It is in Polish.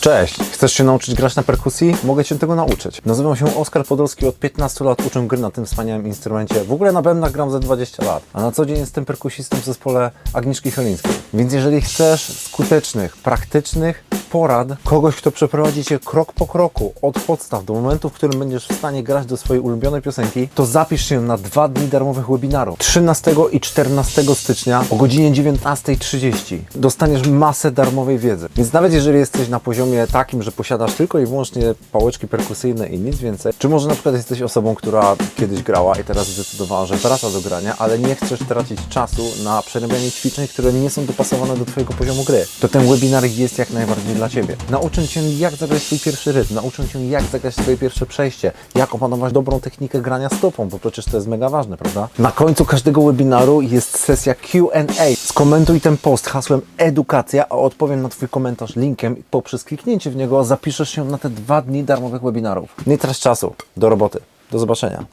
Cześć! Chcesz się nauczyć grać na perkusji? Mogę Cię tego nauczyć. Nazywam się Oskar Podolski, od 15 lat uczę gry na tym wspaniałym instrumencie. W ogóle na bębnach gram za 20 lat, a na co dzień jestem perkusistą w zespole Agnieszki Cholińskiej. Więc jeżeli chcesz skutecznych, praktycznych porad, kogoś, kto przeprowadzi Cię krok po kroku, od podstaw do momentu, w którym będziesz w stanie grać do swojej ulubionej piosenki, to zapisz się na dwa dni darmowych webinarów. 13 i 14 stycznia o godzinie 19.30 dostaniesz masę darmowej wiedzy. Więc nawet jeżeli jesteś na poziomie takim, że posiadasz tylko i wyłącznie pałeczki perkusyjne i nic więcej, czy może na przykład jesteś osobą, która kiedyś grała i teraz zdecydowała, że wraca do grania, ale nie chcesz tracić czasu na przerabianie ćwiczeń, które nie są dopasowane do Twojego poziomu gry, to ten webinar jest jak najbardziej dla Ciebie. Nauczę Cię, jak zagrać swój pierwszy rytm, nauczę Cię, jak zagrać swoje pierwsze przejście, jak opanować dobrą technikę grania stopą, bo przecież to jest mega ważne, prawda? Na końcu każdego webinaru jest sesja Q&A. Skomentuj ten post hasłem edukacja, a odpowiem na Twój komentarz linkiem i poprzez kliknięcie w niego zapiszesz się na te dwa dni darmowych webinarów. Nie trać czasu. Do roboty. Do zobaczenia.